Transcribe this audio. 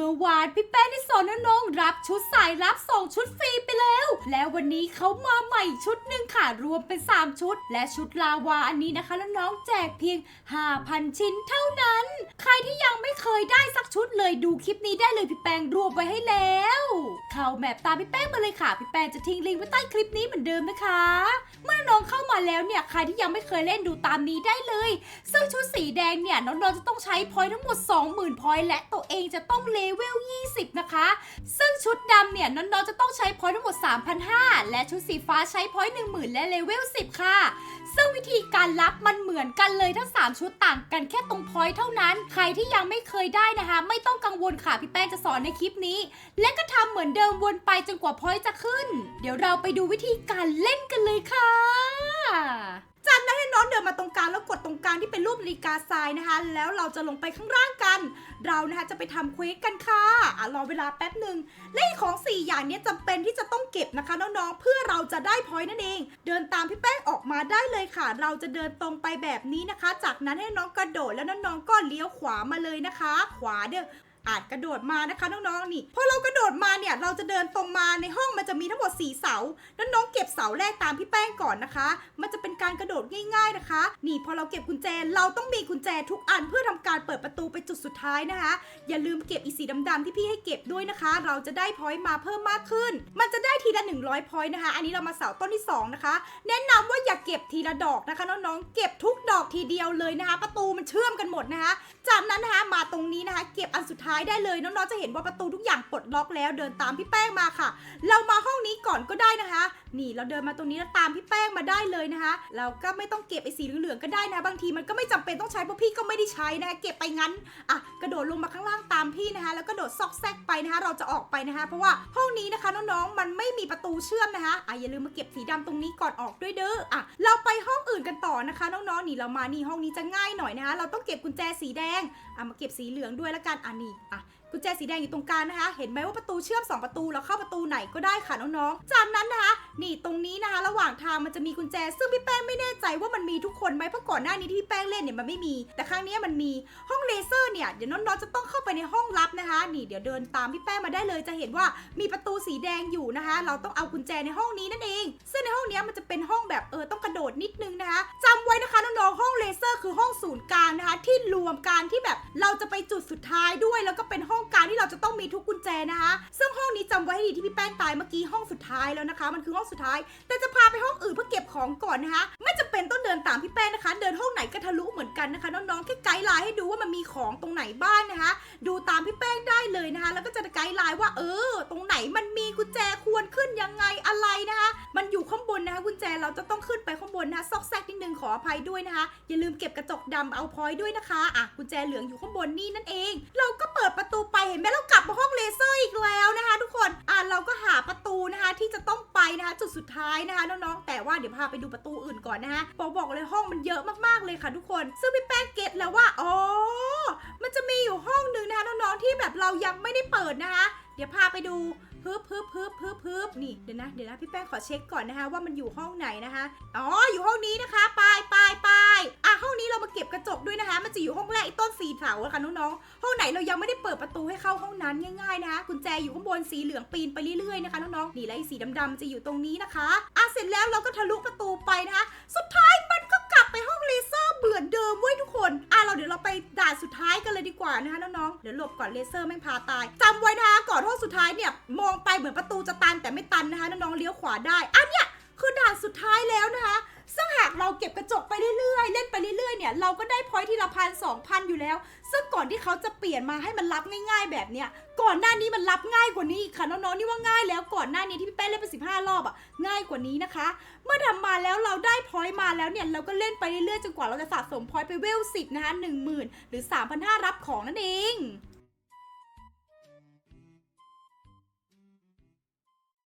มื่อวานพี่แป้งได้สอนน้องรับชุดสายรับสองชุดฟรีไปแล้ว แล้ววันนี้เขามาใหม่ชุดหนึ่งค่ะรวมเป็น 3 ชุด และชุดลาวาอันนี้นะคะแล้วน้องแจกเพียง 5,000 ชิ้นเท่านั้น ใครที่ยังไม่เคยได้สักชุดเลยดูคลิปนี้ได้เลยพี่แป้งรวมไว้ให้แล้ว เข้าแมปตามพี่แป้งมาเลยค่ะพี่แป้งจะทิ้งลิงก์ไว้ใต้คลิปนี้เหมือนเดิมนะคะ เมื่อน้องเข้ามาแล้วเนี่ยใครที่ยังไม่เคยเล่นดูตามนี้ได้เลย ซึ่งชุดสีแดงเนี่ยน้องๆจะต้องใช้พอยทั้งหมด 20,000พอยและตัวเองจะต้องเลเวล20 นะคะ ซึ่งชุดดำเนี่ยน้องๆจะต้องใช้พอยทั้งหมด3,500และชุดสีฟ้าใช้พอย10,000และเลเวล10 ค่ะ ซึ่งวิธีการรับมันเหมือนกันเลยทั้ง 3 ชุดต่างกันแค่ตรงพอยต์เท่านั้น ใครที่ยังไม่เคยได้นะคะ ไม่ต้องกังวลค่ะพี่แป้งจะสอนในคลิปนี้ และก็ทำเหมือนเดิมวนไปจนกว่าพอยต์จะขึ้น เดี๋ยวเราไปดูวิธีการเล่นกันเลยค่ะากนั้นให้น้องเดินมาตรงกลางแล้วกดตรงกลางที่เป็นรูปนาฬิกาทรายนะคะ แล้วเราจะลงไปข้างล่างกัน เรานะคะจะไปทำเควสกันค่ะอะรอเวลาแป๊บหนึ่งและของ 4 อย่างนี้จำเป็นที่จะต้องเก็บนะคะน้องๆเพื่อเราจะได้พอยต์นั่นเอง เดินตามพี่แป้งออกมาได้เลยค่ะ เราจะเดินตรงไปแบบนี้นะคะ จากนั้นให้น้องกระโดดแล้วน้องๆก็เลี้ยวขวามาเลยนะคะ ขวาเด้อ อาจกระโดดมานะคะน้องๆนี่พอเรากระโดดมาเนี่ยเราจะเดินตรงมาในห้องมันจะมีทั้งหมด4เสาแล้วน้องเก็บเสาแรกตามพี่แป้งก่อนนะคะ มันจะเป็นการกระโดดง่าย ๆนะคะ นี่พอเราเก็บกุญแจเราต้องมีกุญแจทุกอันเพื่อทำการเปิดประตูไปจุดสุดท้ายนะคะ อย่าลืมเก็บอีสีดำๆที่พี่ให้เก็บด้วยนะคะ เราจะได้พอยต์มาเพิ่มมากขึ้น มันจะได้ทีละ 100พอยต์นะคะ อันนี้เรามาเสาต้นที่สองนะคะ แนะนำว่าอย่าเก็บทีละดอกนะคะน้องๆเก็บทุกดอกทีเดียวเลยนะคะ ประตูมันเชื่อมกันหมดนะคะ จากนั้นนะ มาตรงนี้นะคะ เก็บอันสุดท้ายได้เลย น้องๆจะเห็นว่าประตูทุกอย่างปลดล็อกแล้วเดินตามพี่แป้งมาค่ะ เรามาห้องนี้ก่อนก็ได้นะคะ นี่เราเดินมาตรงนี้แล้วตามพี่แป้งมาได้เลยนะคะ เราก็ไม่ต้องเก็บไอ้สีเหลืองๆก็ได้นะ บางทีมันก็ไม่จำเป็นต้องใช้เพราะพี่ก็ไม่ได้ใช้นะคะเก็บไปงั้นอะกระโดดลงมาข้างล่างตามพี่นะคะ แล้วก็โดดซอกแซกไปนะคะ เราจะออกไปนะคะ เพราะว่าห้องนี้นะคะน้องๆมันไม่มีประตูเชื่อมนะคะอะอย่าลืมมาเก็บสีดำตรงนี้ก่อนออกด้วยเด้ออะเราไปห้องอื่นกันต่อนะคะ น้องๆนี่เรามานี่ห้องนี้จะง่ายหน่อยนะคะ เราต้องเก็บกุญแจสีแดงอะมาเก็บสีเหลืองด้วยละกันอะนี่อะกุญแจสีแดงอยู่ตรงกลางนะคะ เห็นไหมว่าประตูเชื่อม 2 ประตูแล้วเข้าประตูไหนก็ได้ค่ะน้องๆ จากนั้นนะคะ นี่ตรงนี้นะคะ ระหว่างทางมันจะมีกุญแจ ซึ่งพี่แป้งไม่แน่ใจว่ามันมีทุกคนไหมเพราะก่อนหน้านี้ที่พี่แป้งเล่นเนี่ยมันไม่มี แต่ครั้งนี้มันมีห้องเลเซอร์เนี่ยเดี๋ยวน้องๆจะต้องเข้าไปในห้องลับนะคะ นี่เดี๋ยวเดินตามพี่แป้งมาได้เลยจะเห็นว่ามีประตูสีแดงอยู่นะคะ เราต้องเอากุญแจในห้องนี้นั่นเอง ซึ่งในห้องนี้มันจะเป็นห้องแบบเออต้องกระโดดนิดนึงนะคะจำไว้นะคะน้องๆห้องเลเซอร์คือห้องศูนย์กลางนะคะ ที่รวมการที่แบบเราจะไปจุดสุดท้ายด้วย แล้วก็เป็นห้องการที่เราจะต้องมีทุกกุญแจนะคะ ซึ่งห้องนี้จำไว้ให้ดีที่พี่แป้งตายเมื่อกี้ห้องสุดท้ายแล้วนะคะ มันคือห้องสุดท้าย แต่จะพาไปห้องอื่นเพื่อเก็บของก่อนนะคะ ไม่จำเป็น ดินตามพี่แป้งนะคะ เดินห้องไหนก็ทะลุเหมือนกันนะคะ น้องๆแค่ไกด์ไลน์ให้ดูว่ามันมีของตรงไหนบ้างนะคะ ดูตามพี่แป้งได้เลยนะคะ แล้วก็จะไกด์ไลน์ว่า เออ ตรงไหนมันมีกุญแจควรขึ้นยังไงอะไรนะคะ มันอยู่ข้างบนนะคะกุญแจเราจะต้องขึ้นไปข้างบนนะคะซอกแซกนิดนึงขออภัยด้วยนะคะ อย่าลืมเก็บกระจกดำเอาพอยต์ด้วยนะคะอะกุญแจเหลืองอยู่ข้างบนนี่นั่นเอง เราก็เปิดประตูไปเห็นไหมเรากลับมาห้องเลเซอร์อีกแล้วนะ สุดท้ายนะคะน้องๆแต่ว่าเดี๋ยวพาไปดูประตูอื่นก่อนนะคะบอกบอกเลยห้องมันเยอะมากๆเลยค่ะทุกคน ซึ่งพี่แป้งเก็ตแล้วว่าอ๋อมันจะมีอยู่ห้องหนึ่งนะคะน้องๆที่แบบเรายังไม่ได้เปิดนะคะ เดี๋ยวพาไปดู ฮึบฮึบฮึบฮึบฮึบนี่เดี๋ยวนะเดี๋ยวนะพี่แป้งขอเช็คก่อนนะคะ ว่ามันอยู่ห้องไหนนะคะอ๋ออยู่ห้องนี้นะคะไปไปไปอะห้องนี้เรามาเก็บกระจกด้วยนะคะ มันจะอยู่ห้องแรกไอ้ต้นสีเถาอะค่ะน้องๆห้องไหนเรายังไม่ได้เปิดประตูให้เข้าห้องนั้นง่ายๆนะคะกุญแจอยู่ข้างบนสีเหลืองปีนไปเรื่อยๆนะคะน้องๆนี่และไอ้สีดำๆจะอยู่ตรงนี้นะคะอะเสร็จแล้วเราก็ทะลุประตูไปนะคะ ก่อนเลเซอร์แม่งพาตายจำไว้นะคะก่อนห้องสุดท้ายเนี่ยมองไปเหมือนประตูจะตันแต่ไม่ตันนะคะน้องๆเลี้ยวขวาได้อันเนี้ยคือด่านสุดท้ายแล้วนะคะซึ่งหากเราเก็บกระจกไปเรื่อยๆ เล่นไปเรื่อยๆ เนี่ย เราก็ได้พอยทีละพันสองพันอยู่แล้ว ซึ่งก่อนที่เขาจะเปลี่ยนมาให้มันรับง่าย ๆ แบบเนี้ย ก่อนหน้านี้มันรับง่ายกว่านี้อีกค่ะน้องๆ นี่ว่าง่ายแล้ว ก่อนหน้านี้ที่พี่แป้เล่นไปสิบห้ารอบอะง่ายกว่านี้นะคะ เมื่อทำมาแล้วเราได้พอยมาแล้วเนี่ย เราก็เล่นไปเรื่อยๆ จนกว่าเราจะสะสมพอยไปเวลสิบนะคะหนึ่งหมื่นหรือสามพันห้ารับของนั่นเอง